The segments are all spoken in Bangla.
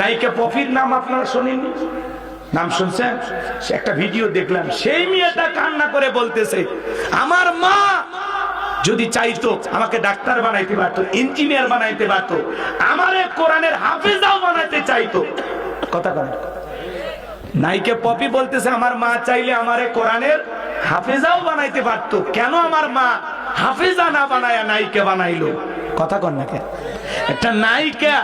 নায়িকা পফির নাম আপনারা শোনেননি? নাম শুনছেন? একটা ভিডিও দেখলাম, সেই মেয়েটা কান্না করে বলতেছে, আমার মা যদি চাইতো আমাকে ডাক্তার বানাইতে পারতো, ইঞ্জিনিয়ার বানাইতে পারতো, আমারে কোরআনের হাফিজাও বানাইতে চাইতো। কথা কথা নাইকে পপি বলতেছে, আমার মা চাইলে আমারে কোরআনের হাফেজাও বানাইতে পারতো। কেন আমার মা হাফেজা না বানায়া নাইকে বানাইলো? কথা কন না একটা নায়িকা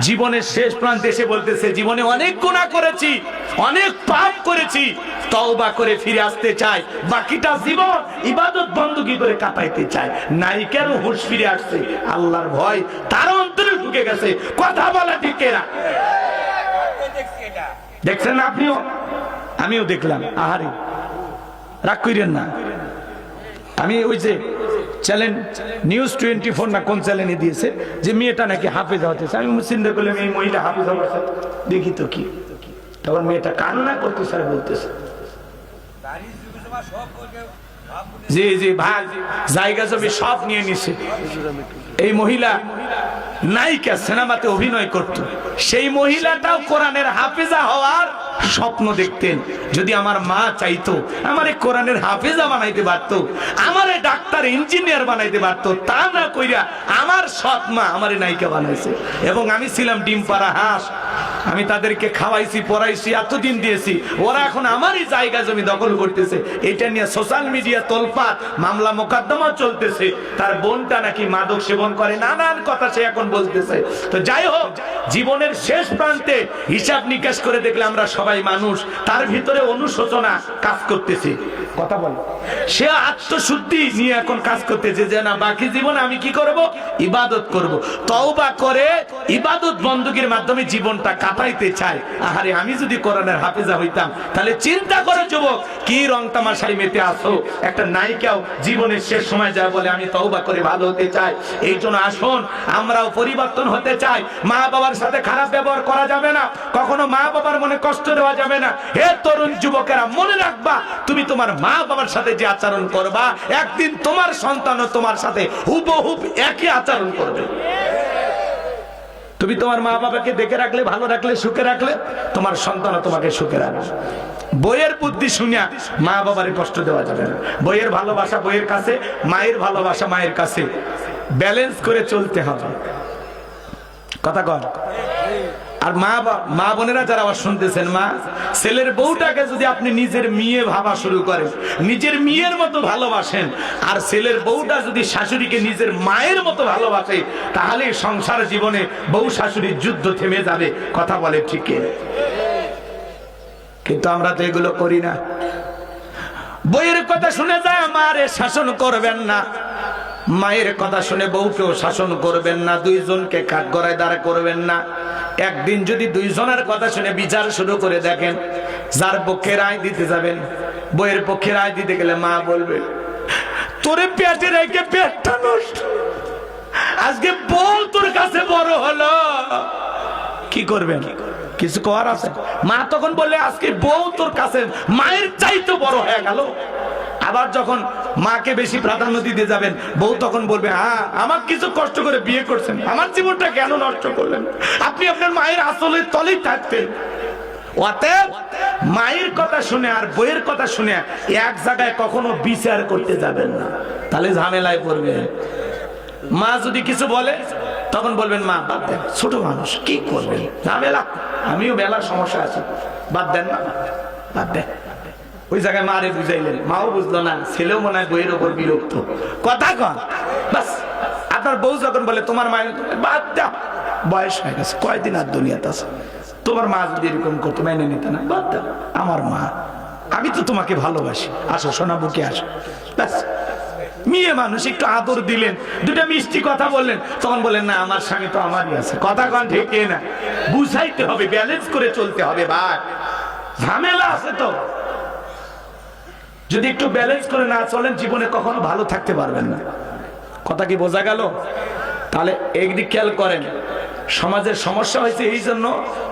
জীবনের শেষ প্রান্তে এসে বলতেছে, জীবনে অনেক গুণা করেছি, অনেক পাপ করেছি, তওবা করে ফিরে আসতে চাই। বাকিটা জীবন ইবাদত বন্দুকি করে কাটাইতে চায় নায়িকারও হুঁশ ফিরে আসছে? আল্লাহর ভয় তার অন্তরে ঢুকে গেছে। কথা বলা ঠিক এরা। দেখছেন আপনিও? আমিও দেখলাম। আহারে, রাগ করিলেন না। আমি ওই যে চ্যানেল নিউজ টোয়েন্টি ফোর না কোন চ্যানেলে দিয়েছে? যে মেয়েটা নাকি হাফেজ হতেছে। আমি চিন্তা করলাম এই মহিলা হাফেজ হওয়ার দেখি তো কি। তখন মেয়েটা কান্না করতেছে আর বলতেছে। জি জি, ভাই, জায়গা জমি সব নিয়ে নিছে। এই মহিলা নায়িকা সিনেমাতে অভিনয় করত। সেই মহিলাটাও কোরআনের হাফেজা হওয়ার স্বপ্ন দেখতেন। যদি আমার মা চাইতো, আমারে কোরআনের হাফেজা বানাইতে পারতো, আমারে ডাক্তার, ইঞ্জিনিয়ার বানাইতে পারতো, তা না কইরা আমার সৎ মা আমারে নায়িকা বানাইছে। এবং আমি ছিলাম ডিম পাড়া হাঁস। আমি তাদেরকে খাওয়াইছি, পড়াইছি, এতদিন দিয়েছি। ওরা এখন আমারই জায়গা জমি দখল করতেছে। এটা নিয়ে সোশ্যাল মিডিয়া তোলপাত মামলা মোকদ্দমা চলতেছে। তার বোনটা নাকি মাদক সেবন করে, নানান কথা সে এখন বলতেছে। তো যাই হোক, জীবনের শেষ প্রান্তে হিসাব নিকাশ করে দেখলে আমরা সবাই মানুষ। তার ভিতরে অনুশোচনা কাজ করতেছে। কথা বল। সে আত্মশুদ্ধি নিয়ে এখন কাজ করতেছে যে, না, বাকি জীবন আমি কি করব? ইবাদত করব। তওবা করে ইবাদত বন্দুকের মাধ্যমে জীবনটা কাটাইতে চায়। আহারে, আমি যদি কোরআনের হাফেজা হইতাম, তাহলে চিন্তা করে যুবক, কি রং তামাশাই মেতে আসো একটা নায়িকাও জীবনের শেষ সময় যায় বলে, আমি তওবা করে ভালো হতে চাই। এই জন্য আসুন, আমরাও পরিবর্তন হতে চাই। মা বাবার সাথে খারাপ ব্যবহার করা যাবে না। কখনো মা বাবার মনে কষ্ট দেওয়া যাবে না। হে তরুণ যুবকেরা, মনে রাখবা, তুমি তোমার মা বাবার সাথে যে আচরণ করবা, একদিন তোমার সন্তানও তোমার সাথে হুবহুব একই আচরণ করবে। তুমি তোমার মা বাবাকে দেখে রাখলে, ভালো রাখলে, সুখে রাখলে, তোমার সন্তানও তোমাকে সুখে রাখবে। বইয়ের বুদ্ধি শুনিয়া মা বাবারে কষ্ট দেওয়া যাবে না। বইয়ের ভালোবাসা বইয়ের কাছে, মায়ের ভালোবাসা মায়ের কাছে। ব্যালেন্স করে চলতে হবে। কথা কর আর মা মা বোনেরা যারা আবার শুনতেছেন, মা, ছেলের বউটাকে যদি আপনি নিজের মেয়ে ভাবা শুরু করেন, নিজের মেয়ের মতো ভালোবাসেন, আর ছেলের বউটা যদি শাশুড়িকে নিজের মায়ের মতো ভালোবাসে, তাহলে সংসার জীবনে বউ শাশুড়ির যুদ্ধ থেমে যাবে, কথা বলে ঠিক কিন্তু আমরা তো এগুলো করি না। বইয়ের কথা শুনে যায়, মারে শাসন করবেন না। মায়ের কথা শুনে বউকেও শাসন করবেন না, দুইজনকে কাঠ গড়ায় দাঁড়া করবেন না। একদিন যদি দুইজনের কথা শুনে বিচার শুরু করে দেখেন, যার পক্ষে রায় দিতে যাবেন, বইয়ের পক্ষে রায় দিতে গেলে মা বলবে, তোরে পেটে রেখে পেটটা নষ্ট। আজকে বউ তোর কাছে বড় হলো। কি করবেন? কিছু করার আছে? মা তখন বললে, আজকে বউ তোর কাছে মায়ের চাইতে বড় হয়ে গেল। আবার যখন মাকে বেশি প্রাধান্য দিতে যাবেন। বউ তখন বলবে হ্যাঁ আমার কিছু কষ্ট করে বিয়ে করছেন। আমার জীবনটা কেন নষ্ট করলেন? আপনি আপনার মায়ের আসলে তলেই থাকতেন। অতএব মায়ের কথা শুনে আর বইয়ের কথা শুনে এক জায়গায় কখনো বিচার করতে যাবেন না। তাহলে ঝামেলায় পড়বে। মা যদি কিছু বলে, তখন বলবেন, মা, বাদ দেন। ছোট মানুষ, কি করবেন ঝামেলা। আমিও বেলার সমস্যা আছে। বাদ দেন না। বাদ দেন। ওই জায়গায় মারে বুঝাইলেন, মাও বুঝলো না, ছেলেও মনে হয় বইয়ের ওপর বিরক্ত। কথা কন, বাস, আপনার বউ যখন বলে, তোমার মায়ের বাদ দাও, বয়স হয়ে গেছে, কয়দিন আর দুনিয়াতে আছে? তোমার মা যদি এরকম করতো, মেনে নিতে না, বাদ দাও। আমার মা, আমি তো তোমাকে ভালোবাসি। আসো, সোনা বুকে আসো। ব্যাস মেয়ে মানুষ একটু আদর দিলেন দুটা মিষ্টি কথা বললেন, তখন বললেন, না, আমার স্বামী তো আমারই আছে। কথা কন, ঠিক না বুঝাইতে হবে ব্যালেন্স করে চলতে হবে, ভাই। ঝামেলা আছে তো। যদি একটু ব্যালেন্স করে না চলেন, জীবনে কখনো ভালো থাকতে পারবেন না। কথা কি বোঝা গেল? তাহলে একদিক খেয়াল করেন সমাজের সমস্যা হয়েছে এই জন্য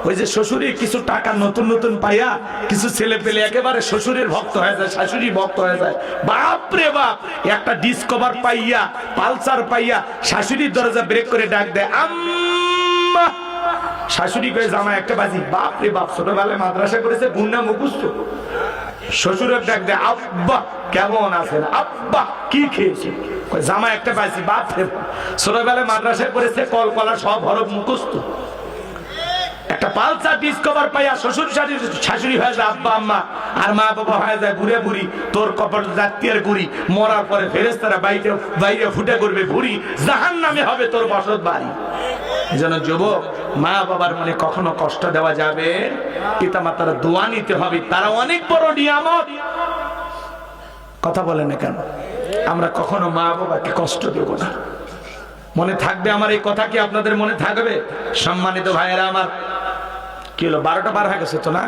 ওই যে শ্বশুরি কিছু টাকা নতুন নতুন পাইয়া কিছু ছেলে পেলে একেবারে শ্বশুরের ভক্ত হয়ে যায়, শাশুড়ি ভক্ত হয়ে যায়। বাপ রে বাপ, একটা ডিসকভার পাইয়া, পালসার পাইয়া শাশুড়ির দরজা ব্রেক করে ডাক দেয়, আম্মা! শাশুড়ি করে জামা একটা বাজি। বাপ রে বাপ, ছোটবেলায় মাদ্রাসা করেছে গুন্ডা মুখুস্ত শ্বশুরের ডাক দেয়, আব্বা, কেমন আছেন? আব্বা, কি খেয়েছে জামা একটা পাইছি বাপ। ছোটবেলায় মাদ্রাসায় পড়েছে, কলকলা সব হরফ একটা পালসার ডিসকভার পাইয়া শ্বশুর শাশুড়ি শাশুড়ি হয়ে যায় আব্বা, আম্মা, আর মা বাবা হয়ে যায় বুড়ে বুড়ি। তোর কপাল জাতীয় গুড়ি। মরার পরে ফেরেস্তারা বাইরে বাইরে ফুটে করবে ভুড়ি। জাহান নামে হবে তোর বসত বাড়ি। জন্য যুবক, মা বাবার মনে কখনো কষ্ট দেওয়া যাবে? পিতা মাতার দোয়া নিতে হবে। তারা অনেক বড় নিয়ামত। কথা বলে না কেন? আমরা কখনো মা বাবাকে কষ্ট দেব না। মনে থাকবে আমার এই কথা কি আপনাদের মনে থাকবে? সম্মানিত ভাইয়েরা আমার কি হলো? বারোটা বার হয়ে গেছে তো না?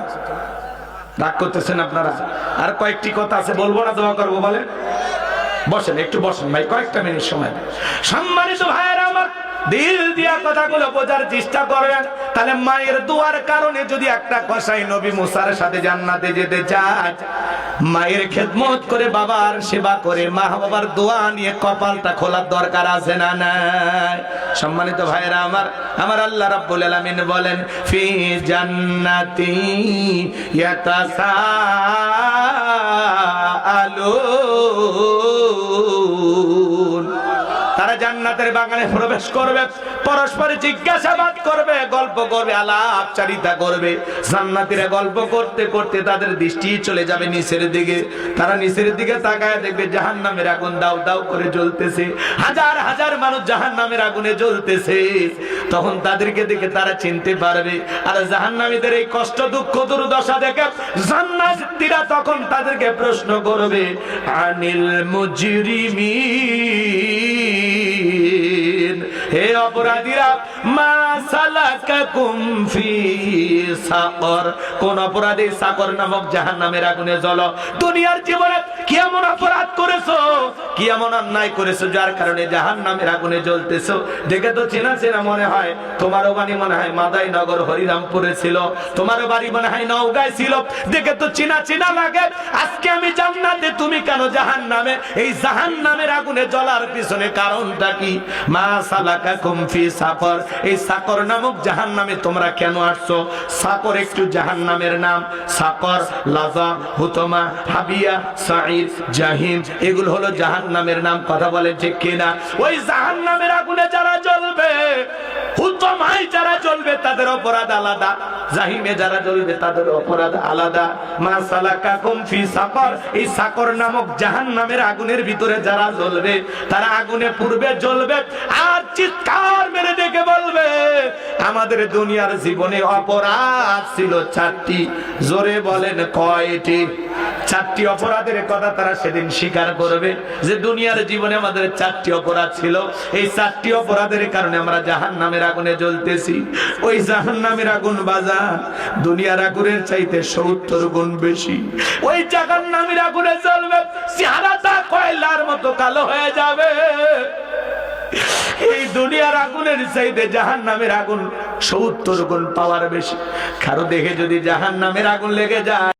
রাগ করতেছেন আপনারা? আর কয়েকটি কথা আছে, বলব না, দোয়া করব বলে বসেন, একটু বসেন ভাই, কয়েকটা মিনিট সময়। সম্মানিত ভাইয়েরা আমার দিল দিয়া কথাগুলো বোঝার চেষ্টা করবেন তাহলে মায়ের দোয়ার কারণে যদি একটা কষাই নবী মুসার সাথে জান্নাতে যেতে চায় মায়ের খেদমত করে বাবার সেবা করে মা বাবার দোয়া নিয়ে কপালটা খোলার দরকার আছে না নাই? সম্মানিত ভাইরা আমার আমার আল্লাহ রাব্বুল আলামিন বলেন, ফি জান্নাতি ইয়াতাসাআলুন তারা জান্নাতের বাগানে প্রবেশ করবে, পরস্পর জিজ্ঞাসাবাদ করবে, গল্প করবে আলাপ চারিতা করবে। জান্নাতীরা গল্প করতে করতে তাদের দৃষ্টি চলে যাবে নিচের দিকে। তারা নিচের দিকে তাকায় দেখবে জাহান নামের আগুন দাউ দাউ করে জ্বলতেছে। হাজার হাজার মানুষ জাহান নামের আগুনে জ্বলতেছে। তখন তাদেরকে দেখে তারা চিনতে পারবে, আর জাহান নামীদের এই কষ্ট, দুঃখ, দুর্দশা দেখে জান্নাতীরা তখন তাদেরকে প্রশ্ন করবে, আনিল মুজরিমিন? হে অপরাধীরা বাড়ি মনে হয় মাদাই নগর হরিরামপুরে ছিল। তোমারও বাড়ি মনে হয় নওগাঁয় ছিল। দেখে তো চেনা চেনা লাগে, আজকে আমি জান্নাতে, তুমি কেন জাহান্নামে? এই জাহান্নামের আগুনে জ্বলার পিছনে কারণটা কি? মা সালাকা কেন আসছো? সাকর একটু জাহান্নামের নাম। সাকর, লাজা, হুতমা, হাবিয়া জাহিম, এগুলো হলো জাহান্নামের নাম। কথা বলে ঠিক কিনা? ওই জাহান্নামের আগুনে যারা জ্বলবে যারা জ্বলবে তাদের অপরাধ আলাদা। যারা জ্বলবে তাদের অপরাধ আলাদা। মা এই নামক জাহান্নামের আগুনের ভিতরে যারা জ্বলবে, তারা আগুনে পূর্বে জ্বলবে আর চিৎকার মেরে ডেকে বলবে, আমাদের দুনিয়ার জীবনে অপরাধ ছিল চারটি। জোরে বলেন কয়টি? চারটি অপরাধের কথা তারা সেদিন স্বীকার করবে যে দুনিয়ার জীবনে আমাদের চারটি অপরাধ ছিল। এই চারটি অপরাধের কারণে আমরা জাহান নামের আগুনে জ্বলতেছি। ওই জাহান নামের আগুন বাজা দুনিয়ার আগুনের চাইতে সত্তর গুণ বেশি। ওই জাহান নামের আগুনে জ্বলবে, চেহারাটা কয়লার মতো কালো হয়ে যাবে। এই দুনিয়ার আগুনের চাইতে জাহান নামের আগুন সত্তর গুণ পাওয়ার বেশি। কারও দেখে যদি জাহান নামের আগুন লেগে যায়